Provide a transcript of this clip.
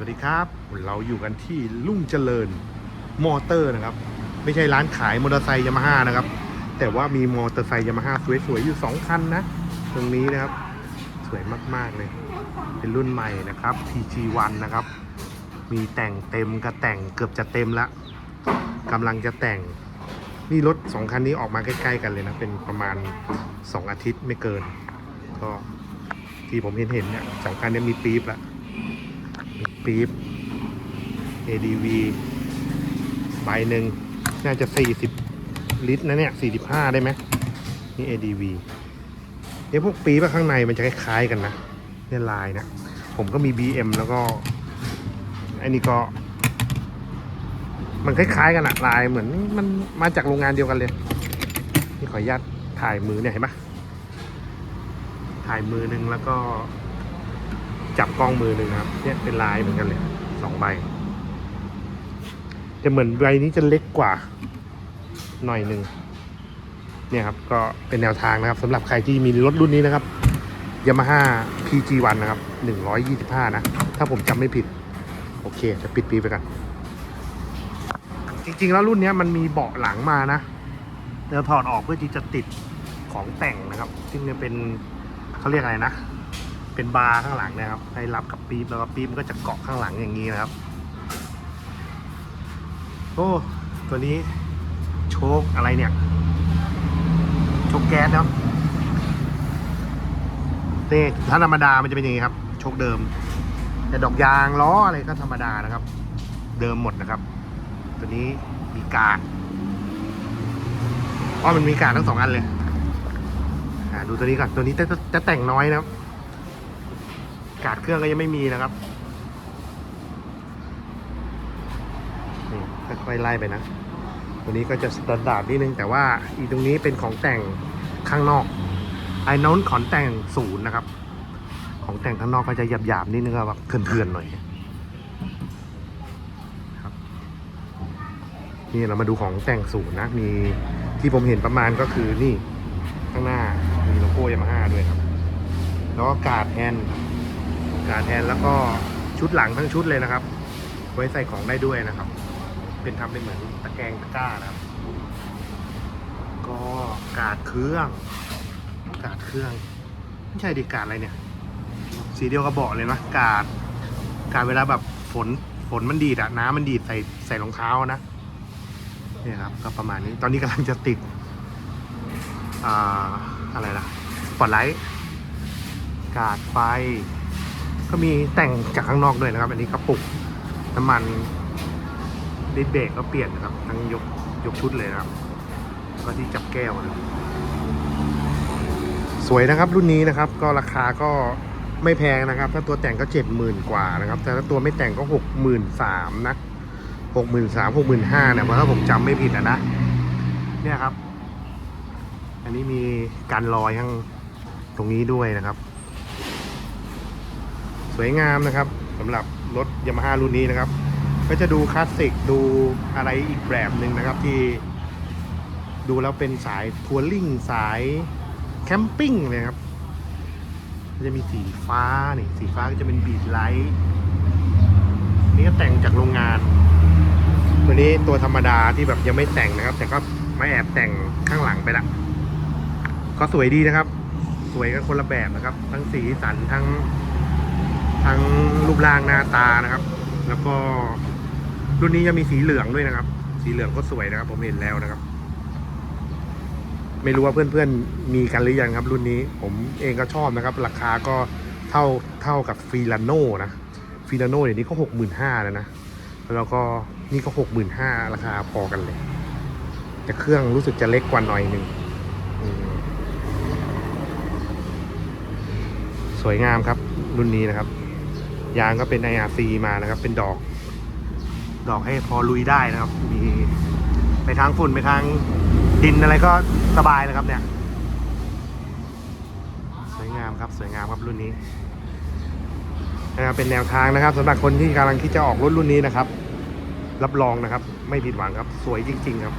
วัสดีครับ เราอยู่กันที่ลุ่งเจริญมอเตอร์นะครับ ไม่ใช่ร้านขายมอเตอร์ไซค์ยามาฮ่านะครับ แต่ว่ามีมอเตอร์ไซค์ยามาฮ่าสวยๆอยู่ 2 คันนะ ตรงนี้นะครับ สวยมากๆเลย เป็นรุ่นใหม่นะครับ TG1 นะครับ มีแต่งเต็มกระแต่งเกือบจะเต็มละกำลังจะแต่ง นี่รถสองคันนี้ออกมาใกล้ๆกันเลยนะ เป็นประมาณ 2 อาทิตย์ไม่เกิน ก็ที่ผมเห็นเห็นๆเนี่ยสองคันเนี้มีปี๊บละ ปี๊บ ADV ใบหนึ่งน่าจะ 40 ลิตรนะเนี่ย 45 ได้ไหมนี่ ADV เดี๋ยวพวกปี๊บข้างในมันจะคล้ายๆกันนะเนี่ยลายนะ ผมก็มี BM แล้วก็อ้นี่ก็ มันคล้ายๆกันอะลายเหมือนมันมาจากโรงงานเดียวกันเลย นี่ขออนุญาตถ่ายมือเนี่ยเห็นปะถ่ายมือหนึ่งแล้วก็ จับกล้องมือหนึ่งครับเนี่ยเป็นลายเหมือนกันเลยสองใบจะเหมือนใบนี้จะเล็กกว่าหน่อยหนึ่งเนี่ยครับก็เป็นแนวทางนะครับสำหรับใครที่มีรถรุ่นนี้นะครับ Yamaha PG1 นะครับ125 นะ ถ้าผมจำไม่ผิด โอเค จะปิดปีไปกัน จริงๆ แล้วรุ่นนี้มันมีเบาะหลังมานะเราถอดออกเพื่อที่จะติดของแต่งนะครับ ซึ่งจะเป็นเขาเรียกอะไรนะ เป็นบาร์ข้างหลังนะครับ ให้รับกับปี๊บแล้วก็ปี๊บมันก็จะเกาะข้างหลังอย่างนี้นะครับ โอ้ตัวนี้โชคอะไรเนี่ย โชคแก๊สเนาะนี่ถ้าธรรมดามันจะเป็นอย่างนี้ครับ โชคเดิม แต่ดอกยางล้ออะไรก็ธรรมดานะครับ เดิมหมดนะครับ ตัวนี้มีการอ๋อมันมีการทั้งสองอันเลยอ่าดูตัวนี้ก่อนตัวนี้จะจะแต่งน้อยนะครับ กาดเครื่องก็ยังไม่มีนะครับนี่ค่อยๆไล่ไปนะตัวนี้ก็จะสแตนดาร์ดนิดนึงแต่ว่าอีตรงนี้เป็นของแต่งข้างนอกไอ้น้นของแต่งศูนย์นะครับ ของแต่งข้างนอกก็จะหยาบๆนิดนึงก็แบบเถื่อนๆหน่อยครับ นี่เรามาดูของแต่งศูนย์นะ มีที่ผมเห็นประมาณก็คือนี่ข้างหน้ามีโลโก้ยามาฮ่าด้วยครับ แล้วก็กาดแฮน การแทนแล้วก็ชุดหลังทั้งชุดเลยนะครับ ไว้ใส่ของได้ด้วยนะครับ เป็นทำเป็นเหมือนตะแกรงตะกร้านะครับ ก็กาดเครื่อง กาดเครื่อง ไม่ใช่ดิกาดอะไรเนี่ย สีเดียวกับเบาะเลยนะกาดกาดเวลาแบบฝนฝนมันดีดอะน้ำมันดีดใส่ใส่รองเท้านะเนี่ยครับก็ประมาณนี้ตอนนี้กำลังจะติดอ่าอะไรล่ะปอตไลท์กาดไฟ ก็มีแต่งจากข้างนอกด้วยนะครับ อันนี้กระปุกน้ำมันดิสเบรกก็เปลี่ยนนะครับ ทั้งยกยกชุดเลยนะครับ ก็ที่จับแก้วนะสวยนะครับรุ่นนี้นะครับ ก็ราคาก็ไม่แพงนะครับ ถ้าตัวแต่งก็เจ็ดหมื่นกว่านะครับแต่ถ้าตัวไม่แต่งก็หกหมื่นสามนะหกหมื่นสามหกหมื่นห้าเนี่ยเพราะถ้าผมจำไม่ผิดอะนะเนี่ยครับ อันนี้มีการลอยข้างตรงนี้ด้วยนะครับ สวยงามนะครับสำหรับรถยามาฮ่ารุ่นนี้นะครับ ก็จะดูคลาสสิกดูอะไรอีกแบบหนึ่งนะครับที่ดูแล้วเป็นสายทัวริงสายแคมปิ้งเลยครับจะมีสีฟ้านี่สีฟ้าก็จะเป็นบีดไลท์นี่ก็แต่งจากโรงงาน ตัวนี้ตัวธรรมดาที่แบบยังไม่แต่งนะครับ แต่ก็มาแอบแต่งข้างหลังไปละก็สวยดีนะครับ สวยกันคนละแบบนะครับ ทั้งสีสันทั้ง ทั้งรูปร่างหน้าตานะครับ แล้วก็รุ่นนี้จะมีสีเหลืองด้วยนะครับ สีเหลืองก็สวยนะครับ ผมเห็นแล้วนะครับ ไม่รู้ว่าเพื่อนๆมีกันหรือยังครับ รุ่นนี้ผมเองก็ชอบนะครับ ราคาก็เท่าเท่ากับฟีลาโนนะฟีลาโนเดี๋ยวนี้ก็หกหมื่นห้าแล้วนะแล้วก็นี่ก็หกหมื่นห้าราคาพอกันเลย แต่เครื่องรู้สึกจะเล็กกว่าหน่อยหนึ่งสวยงามครับรุ่นนี้นะครับ ยางก็เป็น IRC มานะครับ เป็นดอก ดอกให้พอลุยได้นะครับ มีไปทางฝุ่นไปทางดินอะไรก็สบายเลยครับเนี่ย สวยงามครับสวยงามครับรุ่นนี้นะครับเป็นแนวทางนะครับสำหรับคนที่กำลังคิดจะออกรถรุ่นนี้นะครับ รับรองนะครับ ไม่ผิดหวังครับ สวยจริง ๆ ครับ